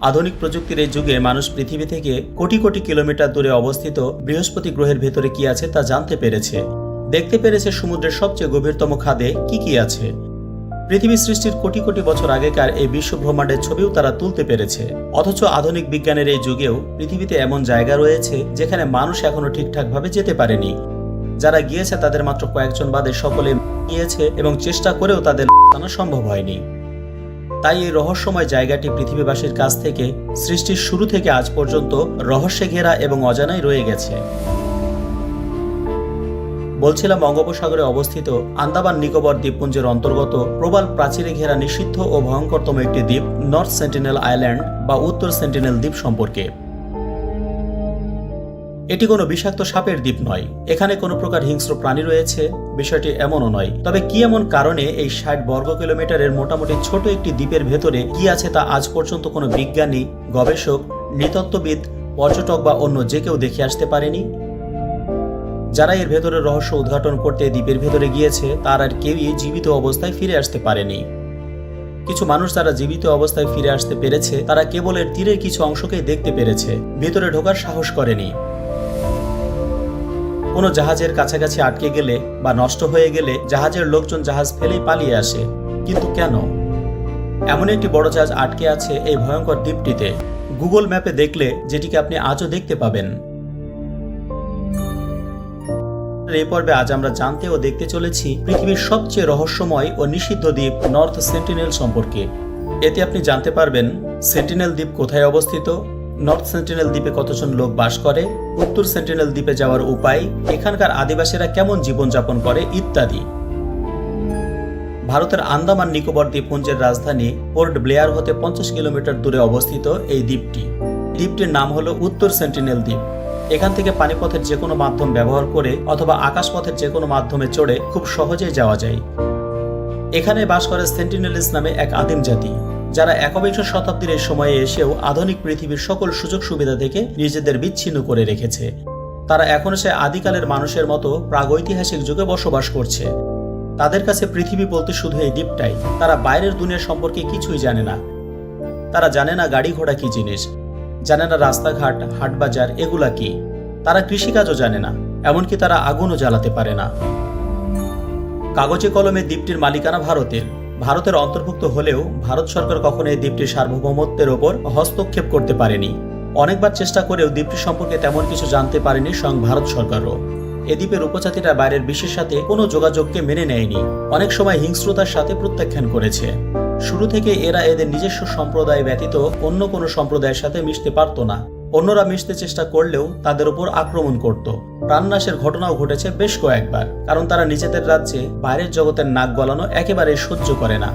আধুনিক প্রযুক্তির এই যুগে মানুষ পৃথিবী থেকে কোটি কোটি কিলোমিটার দূরে অবস্থিত বৃহস্পতি গ্রহের ভেতরে কি আছে তা জানতে পেরেছে। দেখতে পেরেছে সমুদ্রের সবচেয়ে গভীরতম খাদে কি কি আছে। পৃথিবী সৃষ্টির কোটি কোটি বছর আগেকার এই বিশ্ব ব্রহ্মাণ্ডের ছবিও তারা তুলতে পেরেছে। অথচ আধুনিক বিজ্ঞানের এই যুগেও পৃথিবীতে এমন জায়গা রয়েছে যেখানে মানুষ এখনও ঠিকঠাকভাবে যেতে পারেনি। যারা গিয়েছে তাদের মাত্র কয়েকজন বাদে সকলে গিয়েছে এবং চেষ্টা করেও তাদের সম্ভব হয়নি। তাই এই রহস্যময় জায়গাটি পৃথিবীবাসীর কাছ থেকে, সৃষ্টির শুরু থেকে আজ পর্যন্ত রহস্যে ঘেরা এবং অজানাই রয়ে গেছে। বলছিলাম বঙ্গোপসাগরে অবস্থিত আন্দামান নিকোবর দ্বীপপুঞ্জের অন্তর্গত প্রবাল প্রাচীরে ঘেরা নিষিদ্ধ ও ভয়ঙ্করতম একটি দ্বীপ, নর্থ সেন্টিনেল আইল্যান্ড বা উত্তর সেন্টিনেল দ্বীপ সম্পর্কে। এটি কোনো বিষাক্ত সাপের দ্বীপ নয়। এখানে কোনো প্রকার হিংস্র প্রাণী রয়েছে, বিষয়টি এমনও নয়। তবে কি এমন কারণে এই ষাট বর্গ কিলোমিটারের মোটামুটি ছোট একটি দ্বীপের ভেতরে কি আছে তা আজ পর্যন্ত কোনো বিজ্ঞানী, গবেষক, নৃতত্ত্ববিদ, পর্যটক বা অন্য যে কেউ দেখে আসতে পারেনি? যারা এর ভেতরের রহস্য উদ্ঘাটন করতে দ্বীপের ভেতরে গিয়েছে, তার আর কেউই জীবিত অবস্থায় ফিরে আসতে পারেনি। কিছু মানুষ যারা জীবিত অবস্থায় ফিরে আসতে পেরেছে, তারা কেবল এর তীরের কিছু অংশকেই দেখতে পেরেছে, ভেতরে ঢোকার সাহস করেনি। কোনো জাহাজের কাছাকাছি আটকে গেলে বা নষ্ট হয়ে গেলে জাহাজের লোকজন জাহাজ ফেলেই পালিয়ে আসে। কিন্তু কেন? এমন একটি বড় জাহাজ আটকে আছে এই ভয়ঙ্কর দ্বীপটিতে। গুগল ম্যাপে দেখলে যেটিকে আপনি আজও দেখতে পাবেন। এই পর্বে আজ আমরা জানতে ও দেখতে চলেছি পৃথিবীর সবচেয়ে রহস্যময় ও নিষিদ্ধ দ্বীপ নর্থ সেন্টিনেল সম্পর্কে। এতে আপনি জানতে পারবেন, সেন্টিনেল দ্বীপ কোথায় অবস্থিত? নর্থ সেন্টিনেল দ্বীপে কতজন লোক বাস করে, উত্তর সেন্টিনেল দ্বীপে যাওয়ার উপায়, এখানকার আদিবাসীরা কেমন জীবনযাপন করে ইত্যাদি। ভারতের আন্দামান নিকোবর দ্বীপপুঞ্জের রাজধানী পোর্ট ব্লেয়ার হতে পঞ্চাশ কিলোমিটার দূরে অবস্থিত এই দ্বীপটি। দ্বীপটির নাম হলো উত্তর সেন্টিনেল দ্বীপ। এখান থেকে পানিপথের যে কোনো মাধ্যম ব্যবহার করে অথবা আকাশপথের যে কোনো মাধ্যমে চড়ে খুব সহজেই যাওয়া যায়। এখানে বাস করে সেন্টিনেলিস নামে এক আদিম জাতি যারা একবিংশ শতাব্দীর সময়ে এসেও আধুনিক পৃথিবীর সকল সুযোগ সুবিধা থেকে নিজেদের বিচ্ছিন্ন করে রেখেছে। তারা এখনও সে আদিকালের মানুষের মতো প্রাগৈতিহাসিক যুগে বসবাস করছে। তাদের কাছে পৃথিবী বলতে শুধু এই দ্বীপটাই, তারা বাইরের দুনিয়া সম্পর্কে কিছুই জানে না। তারা জানে না গাড়ি ঘোড়া কি জিনিস, জানে না রাস্তাঘাট, হাটবাজার এগুলা কি। তারা কৃষিকাজও জানে না, এমনকি তারা আগুনও জ্বালাতে পারে না। কাগজে কলমে দ্বীপটির মালিকানা ভারতের। ভারতের অন্তর্ভুক্ত হলেও ভারত সরকার কখনো এই দ্বীপটির সার্বভৌমত্বের ওপর হস্তক্ষেপ করতে পারেনি। অনেকবার চেষ্টা করেও দ্বীপটি সম্পর্কে তেমন কিছু জানতে পারেনি স্বয়ং ভারত সরকারও। এ দ্বীপের উপজাতিরা বাইরের বিশ্বের সাথে কোনো যোগাযোগকে মেনে নেয়নি। অনেক সময় হিংস্রতার সাথে প্রত্যাখ্যান করেছে। শুরু থেকে এরা এদের নিজস্ব সম্প্রদায় ব্যতীত অন্য কোনো সম্প্রদায়ের সাথে মিশতে পারত না। অন্যরা মিশতে চেষ্টা করলেও তাদের উপর আক্রমণ করত। প্রাণনাশের ঘটনাও ঘটেছে বেশ কয়েকবার, কারণ তারা নিজেদের রাজ্যে বাইরের জগতের নাক গলানো একেবারে সহ্য করে না।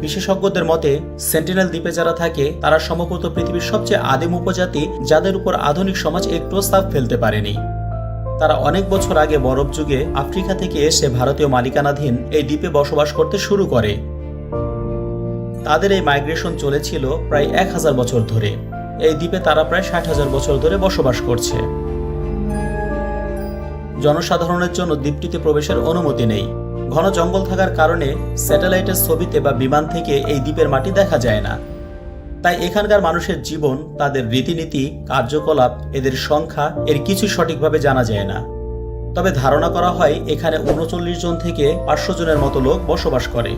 বিশেষজ্ঞদের মতে, সেন্টিনেল দ্বীপে যারা থাকে, তারা সম্ভবত পৃথিবীর সবচেয়ে আদিম উপজাতি, যাদের উপর আধুনিক সমাজ একটু সাপ ফেলতে পারেনি। তারা অনেক বছর আগে বরফ যুগে আফ্রিকা থেকে এসে ভারতীয় মালিকানাধীন এই দ্বীপে বসবাস করতে শুরু করে। তাদের এই মাইগ্রেশন চলেছিল প্রায় এক হাজার বছর ধরে। এই দ্বীপে তারা প্রায় ষাট হাজার বছর ধরে বসবাস করছে। জনসাধারণের জন্য দ্বীপটিতে প্রবেশের অনুমতি নেই। ঘন জঙ্গল থাকার কারণে স্যাটেলাইটের ছবিতে বা বিমান থেকে এই দ্বীপের মাটি দেখা যায় না। তাই এখানকার মানুষের জীবন, তাদের রীতিনীতি, কার্যকলাপ, এদের সংখ্যা, এর কিছু সঠিকভাবে জানা যায় না। তবে ধারণা করা হয়, এখানে উনচল্লিশ জন থেকে পাঁচশো জনের মতো লোক বসবাস করে।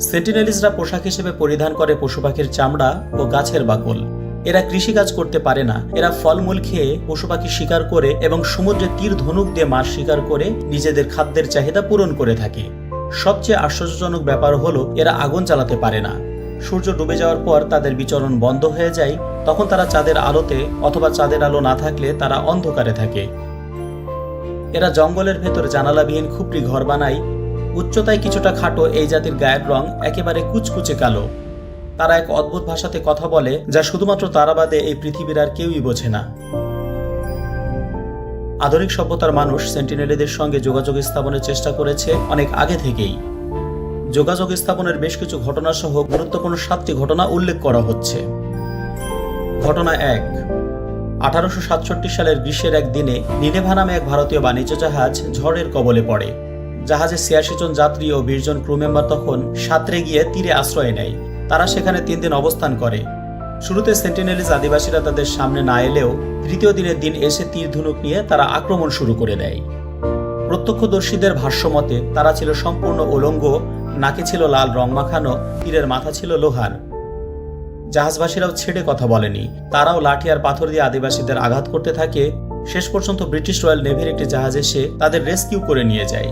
সেন্টিনেলিসরা পোশাক হিসেবে পরিধান করে পশু পাখির চামড়া ও গাছের বাকল। এরা কৃষিকাজ করতে পারে না। এরা ফলমূল খেয়ে পশু পাখি শিকার করে এবং সমুদ্রে তীর ধনুক দিয়ে মাছ শিকার করে নিজেদের খাদ্যের চাহিদা পূরণ করে থাকে। সবচেয়ে আশ্চর্যজনক ব্যাপার হলো, এরা আগুন জ্বালাতে পারে না। সূর্য ডুবে যাওয়ার পর তাদের বিচরণ বন্ধ হয়ে যায়। তখন তারা চাঁদের আলোতে অথবা চাঁদের আলো না থাকলে তারা অন্ধকারে থাকে। এরা জঙ্গলের ভেতর জানালাবিহীন খুপড়ি ঘর বানায় উচ্চতায় কিছুটা খাটো এই জাতির গায়ের রং একেবারে কুচকুচে কালো। তারা এক অদ্ভুত ভাষাতে কথা বলে, যা শুধুমাত্র তারা বাদে এই পৃথিবীর আর কেউই বোঝে না। আধুনিক সভ্যতার মানুষ সেন্টিনেলিদের সঙ্গে যোগাযোগ স্থাপনের চেষ্টা করেছে অনেক আগে থেকেই। যোগাযোগ স্থাপনের বেশ কিছু ঘটনা সহ গুরুত্বপূর্ণ সাতটি ঘটনা উল্লেখ করা হচ্ছে। ঘটনা এক, আঠারোশো সাতষট্টি সালের গ্রীষ্মের এক দিনে নিনেভা নামে এক ভারতীয় বাণিজ্য জাহাজ ঝড়ের কবলে পড়ে। জাহাজে ছিয়াশি জন যাত্রী ও বিশ জন ক্রু মেম্বার তখন সাঁতরে গিয়ে তীরে আশ্রয় নেয়। তারা সেখানে তিন দিন অবস্থান করে। শুরুতে সেন্টিনেলিজ আদিবাসীরা তাদের সামনে না এলেও তৃতীয় দিনের দিন এসে তীর ধনুক নিয়ে তারা আক্রমণ শুরু করে দেয়। প্রত্যক্ষদর্শীদের ভাষ্যমতে তারা ছিল সম্পূর্ণ উলঙ্গ, নাকে ছিল লাল রং মাখানো, তীরের মাথা ছিল লোহার। জাহাজবাসীরাও ছেড়ে কথা বলেনি। তারাও লাঠি আর পাথর দিয়ে আদিবাসীদের আঘাত করতে থাকে শেষ পর্যন্ত ব্রিটিশ রয়্যাল নেভির একটি জাহাজ এসে তাদের রেস্কিউ করে নিয়ে যায়।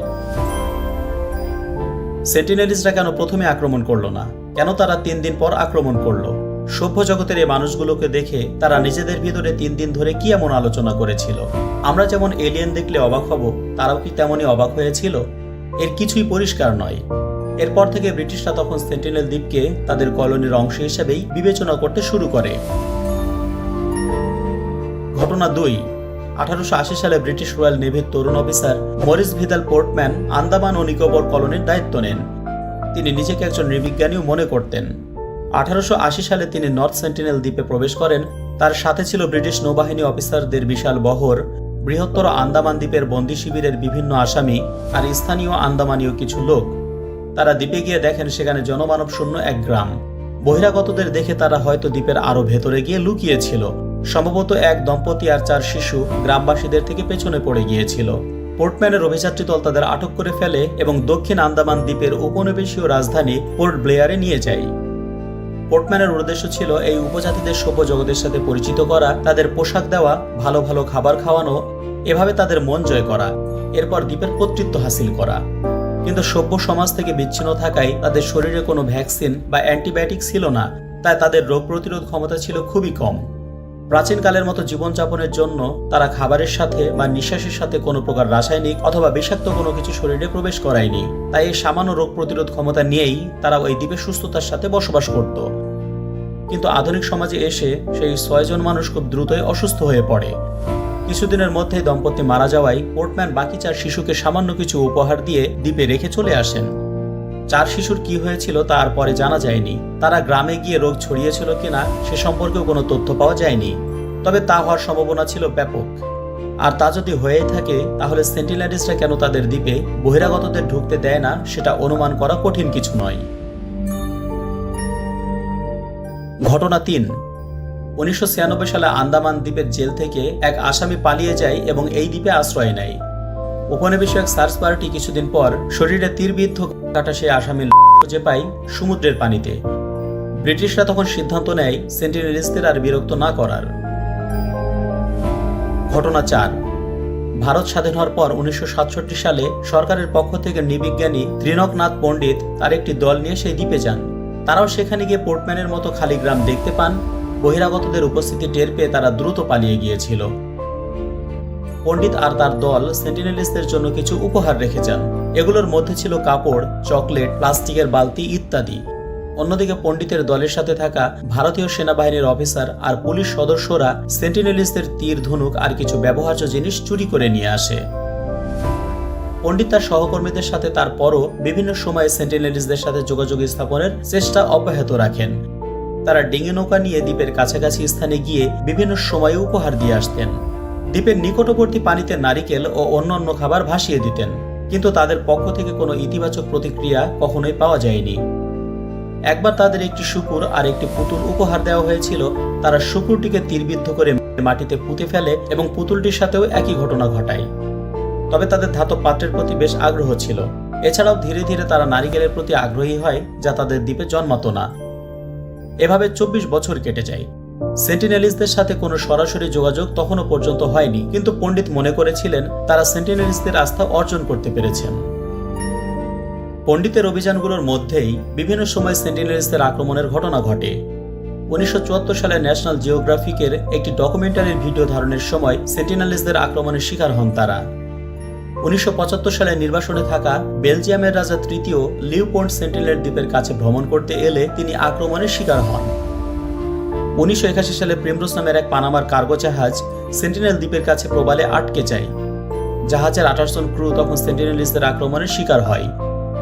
সেন্টিনেলিসরা কেন প্রথমে আক্রমণ করল না? কেন তারা তিন দিন পর আক্রমণ করল? সভ্য জগতের এই মানুষগুলোকে দেখে তারা নিজেদের ভিতরে তিন দিন ধরে কি এমন আলোচনা করেছিল? আমরা যেমন এলিয়েন দেখলে অবাক হব, তারাও কি তেমনই অবাক হয়েছিল? এর কিছুই পরিষ্কার নয়। এরপর থেকে ব্রিটিশরা তখন সেন্টিনেল দ্বীপকে তাদের কলোনির অংশ হিসেবেই বিবেচনা করতে শুরু করে। ঘটনা দুই আঠারোশো আশি সালে ব্রিটিশ রয়্যাল নেভির তরুণ officer Maurice Vidal Portman Andaman ও নিকোবর কলোনির দায়িত্ব নেন। তিনি নিজেকে একজন নৃবিজ্ঞানীও মনে করতেন। আঠারোশো আশি সালে তিনি নর্থ সেন্টিনেল দ্বীপে প্রবেশ করেন। তার সাথে ছিল ব্রিটিশ নৌবাহিনী অফিসারদের বিশাল বহর, বৃহত্তর আন্দামান দ্বীপের বন্দি শিবিরের বিভিন্ন আসামি আর স্থানীয় আন্দামানীয় কিছু লোক। তারা দ্বীপে গিয়ে দেখেন সেখানে জনমানব শূন্য এক গ্রাম। বহিরাগতদের দেখে তারা হয়তো দ্বীপের আরও ভেতরে গিয়ে লুকিয়েছিল সম্ভবত এক দম্পতি আর চার শিশু গ্রামবাসীদের থেকে পেছনে পড়ে গিয়েছিল। পোর্টম্যানের অভিযাত্রী দল তাদের আটক করে ফেলে এবং দক্ষিণ আন্দামান দ্বীপের উপনিবেশীয় রাজধানী পোর্ট ব্লেয়ারে নিয়ে যায়। পোর্টম্যানের উদ্দেশ্য ছিল এই উপজাতিদের সভ্য জগতের সাথে পরিচিত করা, তাদের পোশাক দেওয়া, ভালো ভালো খাবার খাওয়ানো, এভাবে তাদের মন জয় করা, এরপর দ্বীপের কর্তৃত্ব হাসিল করা। কিন্তু সভ্য সমাজ থেকে বিচ্ছিন্ন থাকায় তাদের শরীরে কোনো ভ্যাকসিন বা অ্যান্টিবায়োটিক ছিল না, তাই তাদের রোগ প্রতিরোধ ক্ষমতা ছিল খুবই কম। প্রাচীনকালের মতো জীবনযাপনের জন্য তারা খাবারের সাথে বা নিঃশ্বাসের সাথে কোনো প্রকার রাসায়নিক অথবা বিষাক্ত কোনো কিছু শরীরে প্রবেশ করায়নি। তাই এই সামান্য রোগ প্রতিরোধ ক্ষমতা নিয়েই তারা ওই দ্বীপে সুস্থতার সাথে বসবাস করত। কিন্তু আধুনিক সমাজে এসে সেই ছয়জন মানুষ খুব দ্রুতই অসুস্থ হয়ে পড়ে। কিছুদিনের মধ্যেই দম্পতি মারা যাওয়ায় পোর্টম্যান বাকি চার শিশুকে সামান্য কিছু উপহার দিয়ে দ্বীপে রেখে চলে আসেন। চার শিশুর কি হয়েছিল তা আর পরে জানা যায়নি। তারা গ্রামে গিয়ে রোগ ছড়িয়েছিল কিনা সে সম্পর্কেও কোনো তথ্য পাওয়া যায়নি। তবে তা হওয়ার সম্ভাবনা ছিল ব্যাপক। আর তা যদি হয়েই থাকে, তাহলে সেন্টিনারিসরা কেন তাদের দ্বীপে বহিরাগতদের ঢুকতে দেয় না, সেটা অনুমান করা কঠিন কিছু নয়। ঘটনা তিন। উনিশশো সালে আন্দামান দ্বীপের জেল থেকে এক আসামি পালিয়ে যায় এবং এই দ্বীপে আশ্রয় নেয়। উপনিবেশক সার্চ পার্টি কিছুদিন পর শরীরে তীরবিদ্ধ কাটা সেই আসামির খুঁজে পায় সমুদ্রের পানিতে। ব্রিটিশরা তখন সিদ্ধান্ত নেয় সেন্টিনেলিসদের আর বিরক্ত না করার। ঘটনা চার। ভারত স্বাধীন হওয়ার পর উনিশশো সাতষট্টি সালে সরকারের পক্ষ থেকে নৃবিজ্ঞানী ত্রিনকনাথ পণ্ডিত তার একটি দল নিয়ে সেই দ্বীপে যান। তারাও সেখানে গিয়ে পোর্টম্যানের মতো খালি গ্রাম দেখতে পান। বহিরাগতদের উপস্থিতি টের পেয়ে তারা দ্রুত পালিয়ে গিয়েছিল। পণ্ডিত আর তার দল সেন্টিনেলিস্টদের জন্য কিছু উপহার রেখে যান। এগুলোর মধ্যে ছিল কাপড়, চকলেট, প্লাস্টিকের বালতি ইত্যাদি। অন্যদিকে পণ্ডিতের দলের সাথে থাকা ভারতীয় সেনাবাহিনীর অফিসার আর পুলিশ সদস্যরা সেন্টিনেলিস্টদের তীর, ধনুক আর কিছু ব্যবহার্য জিনিস চুরি করে নিয়ে আসে। পণ্ডিত তার সহকর্মীদের সাথে তারপরও বিভিন্ন সময়ে সেন্টিনেলিস্টদের সাথে যোগাযোগ স্থাপনের চেষ্টা অব্যাহত রাখেন। তারা ডিঙে নৌকা নিয়ে দ্বীপের কাছাকাছি স্থানে গিয়ে বিভিন্ন সময়ে উপহার দিয়ে আসতেন। দ্বীপের নিকটবর্তী পানিতে নারিকেল ও অন্যান্য খাবার ভাসিয়ে দিতেন, কিন্তু তাদের পক্ষ থেকে কোনো ইতিবাচক প্রতিক্রিয়া কখনোই পাওয়া যায়নি। একবার তাদের একটি শুকুর আর একটি পুতুল উপহার দেওয়া হয়েছিল, তারা শুকুরটিকে তীরবিদ্ধ করে মাটিতে পুঁতে ফেলে এবং পুতুলটির সাথেও একই ঘটনা ঘটায়। তবে তাদের ধাতব পাত্রের প্রতি বেশ আগ্রহ ছিল। এছাড়াও ধীরে ধীরে তারা নারিকেলের প্রতি আগ্রহী হয়, যা তাদের দ্বীপে জন্মাতো না। এভাবে চব্বিশ বছর কেটে যায়। সেন্টিনেলিসদের সাথে কোনো সরাসরি যোগাযোগ তখনও পর্যন্ত হয়নি, কিন্তু পণ্ডিত মনে করেছিলেন তারা সেন্টিনেলিসদের আস্থা অর্জন করতে পেরেছেন। পণ্ডিতের অভিযানগুলোর মধ্যেই বিভিন্ন সময় সেন্টিনেলিসদের আক্রমণের ঘটনা ঘটে। উনিশশো চুয়াত্তর সালে ন্যাশনাল জিওগ্রাফিকের একটি ডকুমেন্টারির ভিডিও ধারণের সময় সেন্টিনালিসদের আক্রমণের শিকার হন তারা। উনিশশো পঁচাত্তর সালে নির্বাসনে থাকা বেলজিয়ামের রাজা তৃতীয় লিউপন্ট সেন্টিনেল দ্বীপের কাছে ভ্রমণ করতে এলে তিনি আক্রমণের শিকার হন। উনিশশো একাশি সালে প্রেমরোস নামের এক পানামার কার্গো জাহাজ সেন্টিনেল দ্বীপের কাছে প্রবালে আটকে যায়। জাহাজের আঠাশ জন ক্রু তখন সেন্টিনেলিস্টদের আক্রমণের শিকার হয়।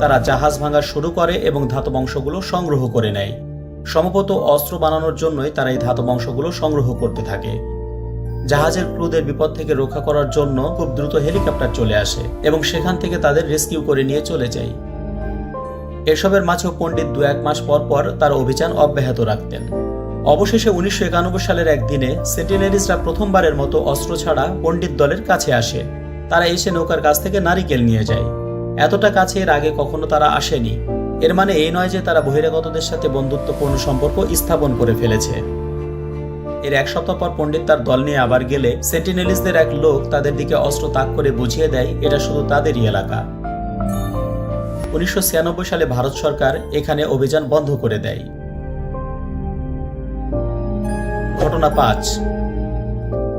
তারা জাহাজ ভাঙা শুরু করে এবং ধাতব অংশগুলো সংগ্রহ করে নেয়। সম্ভবত অস্ত্র বানানোর জন্যই তারা এই ধাতব অংশগুলো সংগ্রহ করতে থাকে। জাহাজের ক্রুদের বিপদ থেকে রক্ষা করার জন্য খুব দ্রুত হেলিকপ্টার চলে আসে এবং সেখান থেকে তাদের রেস্কিউ করে নিয়ে চলে যায়। এসবের মাঝেও পণ্ডিত দু এক মাস পর পর তার অভিযান অব্যাহত রাখতেন। অবশেষে উনিশশো একানব্বই সালের একদিনে সেন্টিনারিজরা প্রথমবারের মতো অস্ত্র ছাড়া পণ্ডিত দলের কাছে আসে। তারা এসে নৌকার কাছ থেকে নারিকেল নিয়ে যায়। এতটা কাছে এর আগে কখনো তারা আসেনি। এর মানে এই নয় যে তারা বহিরাগতদের সাথে বন্ধুত্বপূর্ণ সম্পর্ক স্থাপন করে ফেলেছে। এর এক সপ্তাহ পর পণ্ডিত তার দল নিয়ে আবার গেলে সেন্টিনেলিসদের এক লোক তাদের দিকে অস্ত্র তাক করে বুঝিয়ে দেয়, এটা শুধু তাদেরই এলাকা। উনিশশো ছিয়ানব্বই সালে ভারত সরকার এখানে অভিযান বন্ধ করে দেয়। ঘটনা পাঁচ।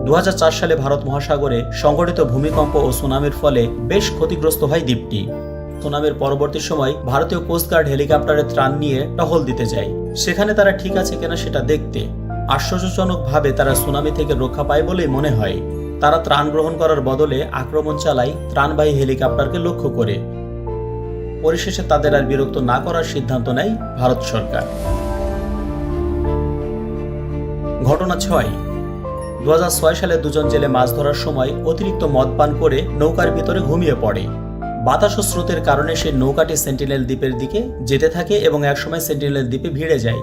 দু সালে ভারত মহাসাগরে সংঘটিত ভূমিকম্প ও সুনামির ফলে বেশ ক্ষতিগ্রস্ত হয় দ্বীপটি। সুনামির পরবর্তী সময় ভারতীয় কোস্টগার্ড হেলিকপ্টারে ত্রাণ নিয়ে টহল দিতে যায়। সেখানে তারা ঠিক আছে কিনা সেটা দেখতে। আশ্চর্যজনকভাবে তারা সুনামি থেকে রক্ষা পায় বলেই মনে হয়। তারা ত্রাণ গ্রহণ করার বদলে আক্রমণ চালায় ত্রাণবাহী হেলিকপ্টারকে লক্ষ্য করে। পরিশেষে তাদের আর বিরক্ত না করার সিদ্ধান্ত নেয় ভারত সরকার। ঘটনা ছয়। দু সালে দুজন জেলে মাছ ধরার সময় অতিরিক্ত মদ পান করে নৌকার ভিতরে ঘুমিয়ে পড়ে। বাতাস স্রোতের কারণে সে নৌকাটি সেন্টিনেল দ্বীপের দিকে যেতে থাকে এবং একসময় সেন্টিনেল দ্বীপে ভিড়ে যায়।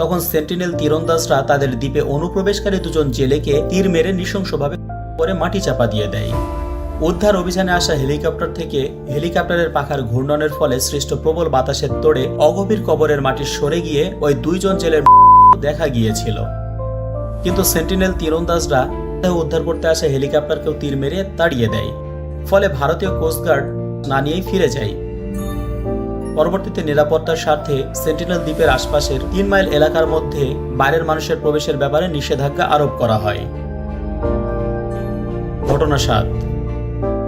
তখন সেন্টিনেল তীরন্দাজরা তাদের দ্বীপে অনুপ্রবেশকারী দুজন জেলেকে তীর মেরে নৃশংসভাবে করে মাটি চাপা দিয়ে দেয়। উদ্ধার অভিযানে আসা হেলিকপ্টার থেকে হেলিকপ্টারের পাখার ঘূর্ণনের ফলে সৃষ্ট প্রবল বাতাসের তোড়ে অগভীর কবরের মাটি সরে গিয়ে ওই দুইজন জেলের দেখা গিয়েছিল। কিন্তু সেন্টিনেল তীরন্দাজরা উদ্ধার করতে আসা হেলিকপ্টারকেও তীর মেরে তাড়িয়ে দেয়। ফলে ভারতীয় কোস্টগার্ড না নিয়েই ফিরে যায়। পরবর্তীতে নিরাপত্তার স্বার্থে সেন্টিনেল দ্বীপের আশপাশের তিন মাইল এলাকার মধ্যে বাইরের মানুষের প্রবেশের ব্যাপারে নিষেধাজ্ঞা আরোপ করা হয়। ঘটনা সাত।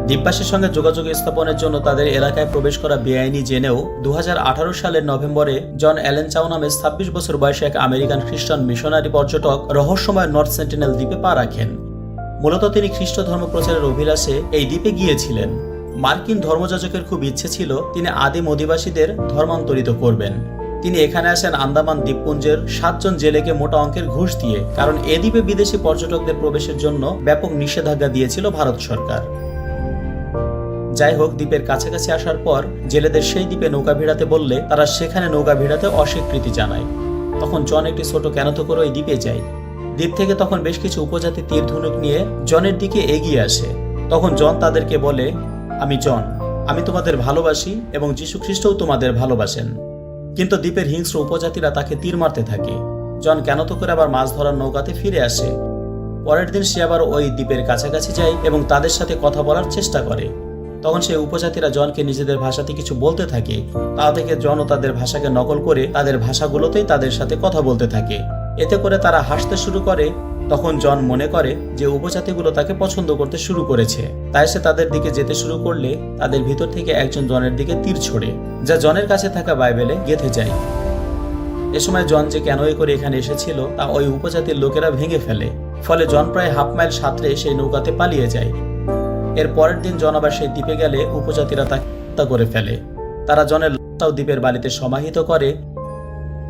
দ্বীপবাসীর সঙ্গে যোগাযোগ স্থাপনের জন্য তাদের এলাকায় প্রবেশ করা বেআইনি জেনেও দু হাজার আঠারো সালের নভেম্বরে জন অ্যালেন চাও নামে ছাব্বিশ বছর বয়সে এক আমেরিকান খ্রিস্টান মিশনারি পর্যটক রহস্যময় নর্থ সেন্টিনেল দ্বীপে পা রাখেন। মূলত তিনি খ্রিস্ট ধর্ম প্রচারের অভিলাষে এই দ্বীপে গিয়েছিলেন। মার্কিন ধর্মযাজকের খুব ইচ্ছে ছিল তিনি আদিম অধিবাসীদের ধর্মান্তরিত করবেন। তিনি এখানে আসেন আন্দামান দ্বীপপুঞ্জের সাতজন জেলেকে মোটা অঙ্কের ঘুষ দিয়ে, কারণ এ দ্বীপে বিদেশি পর্যটকদের প্রবেশের জন্য ব্যাপক নিষেধাজ্ঞা দিয়েছিল ভারত সরকার। যাই হোক, দ্বীপের কাছাকাছি আসার পর জেলেদের সেই দ্বীপে নৌকা ভিড়াতে বললে তারা সেখানে নৌকা ভিড়াতে অস্বীকৃতি জানায়। তখন জন একটি ছোট ক্যানোতো করে ওই দ্বীপে যায়। দ্বীপ থেকে তখন বেশ কিছু উপজাতি তীর ধনুক নিয়ে জনের দিকে এগিয়ে আসে। তখন জন তাদেরকে বলে, আমি জন, আমি তোমাদের ভালোবাসি এবং খ্রিস্টও তোমাদের ভালোবাসেন। কিন্তু দ্বীপের হিংস্র উপজাতিরা তাকে তীর মারতে থাকে। জন কেন তো করে আবার মাছ ধরার নৌকাতে ফিরে আসে। পরের দিন সে আবার ওই দ্বীপের কাছাকাছি যায় এবং তাদের সাথে কথা বলার চেষ্টা করে। তখন সেই উপজাতিরা জনকে নিজেদের ভাষাতে কিছু বলতে থাকে। তা থেকে জনও তাদের ভাষাকে নকল করে তাদের ভাষাগুলোতেই তাদের সাথে কথা বলতে থাকে। এতে করে তারা হাসতে শুরু করে। তখন জন মনে করে যে উপজাতিগুলো তাকে পছন্দ করতে শুরু করেছে। তাই সে তাদের দিকে যেতে শুরু করলে তাদের ভিতর থেকে একজন জনের দিকে তীর ছোড়ে, যা জনের কাছে থাকা বাইবেলে গেঁথে যায়। এ সময় জন যে কেন এ করে এখানে এসেছিল, তা ওই উপজাতির লোকেরা ভেঙে ফেলে। ফলে জন প্রায় হাফ মাইল সাঁতরে সেই নৌকাতে পালিয়ে যায়। এর পরের দিন জন সেই দ্বীপে গেলে উপজাতিরা তাকে হত্যা করে ফেলে। তারা জনের লাশটাও দ্বীপের বাড়িতে সমাহিত করে।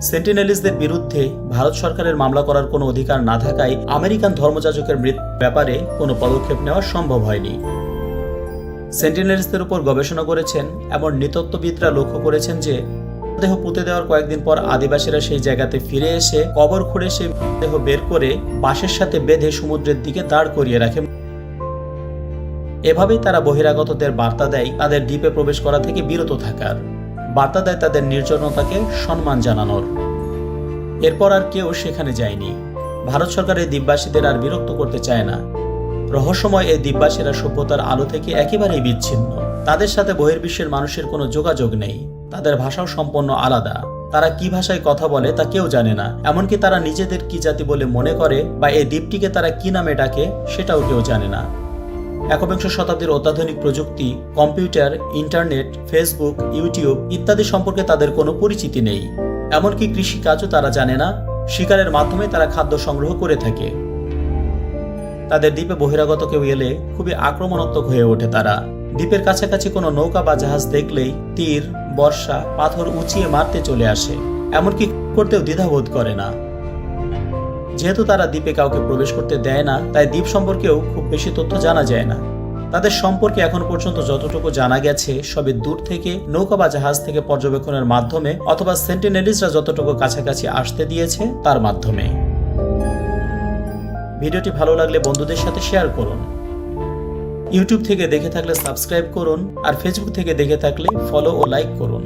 সেন্টিনেলিসদের বিরুদ্ধে ভারত সরকারের মামলা করার কোনো অধিকার না থাকায় আমেরিকান ধর্মযাজকের মৃত্যুর ব্যাপারে কোনো পদক্ষেপ নেওয়া সম্ভব হয়নি। সেন্টিনেলিসদের উপর গবেষণা করেছেন এমন নৃতত্ত্ববিদরা লক্ষ্য করেছেন যে দেহ পুঁতে দেওয়ার কয়েকদিন পর আদিবাসীরা সেই জায়গাতে ফিরে এসে কবর খুঁড়ে সেই দেহ বের করে বাঁশের সাথে বেঁধে সমুদ্রের দিকে দাঁড় করিয়ে রাখে। এভাবেই তারা বহিরাগতদের বার্তা দেয় তাদের দ্বীপে প্রবেশ করা থেকে বিরত থাকার। বার্তা দেয় তাদের নির্জনতাকে সম্মান জানানোর। এরপর আর কেউ সেখানে যায়নি। ভারত সরকার এই দ্বীপবাসীদের আর বিরক্ত করতে চায় না। রহস্যময় এই দ্বীপবাসীরা সভ্যতার আলো থেকে একেবারেই বিচ্ছিন্ন। তাদের সাথে বহির্বিশ্বের মানুষের কোনো যোগাযোগ নেই। তাদের ভাষাও সম্পূর্ণ আলাদা। তারা কি ভাষায় কথা বলে তা কেউ জানে না। এমনকি তারা নিজেদের কি জাতি বলে মনে করে বা এই দ্বীপটিকে তারা কি নামে ডাকে সেটাও কেউ জানে না। একবিংশ শতাব্দীর অত্যাধুনিক প্রযুক্তি, কম্পিউটার, ইন্টারনেট, ফেসবুক, ইউটিউব ইত্যাদি সম্পর্কে তাদের কোনো পরিচিতি নেই। এমনকি কৃষিকাজও তারা জানে না, শিকারের মাধ্যমে তারা খাদ্য সংগ্রহ করে থাকে। তাদের দ্বীপে বহিরাগত কেউ এলে খুবই আক্রমণাত্মক হয়ে ওঠে তারা। দ্বীপের কাছাকাছি কোনো নৌকা বা জাহাজ দেখলেই তীর, বর্ষা, পাথর উঁচিয়ে মারতে চলে আসে। এমনকি করতেও দ্বিধাবোধ করে না। যেহেতু তারা দ্বীপে কাউকে প্রবেশ করতে দেয় না, তাই দ্বীপ সম্পর্কেও খুব বেশি তথ্য জানা যায় না। তাদের সম্পর্কে এখন পর্যন্ত যতটুকু জানা গেছে, সবে দূর থেকে নৌকা বা জাহাজ থেকে পর্যবেক্ষণের মাধ্যমে অথবা সেন্টিনেলিজরা যতটুকু কাছাকাছি আসতে দিয়েছে, তার মাধ্যমে। ভিডিওটি ভালো লাগলে বন্ধুদের সাথে শেয়ার করুন। ইউটিউব থেকে দেখে থাকলে সাবস্ক্রাইব করুন, আর ফেসবুক থেকে দেখে থাকলে ফলো ও লাইক করুন।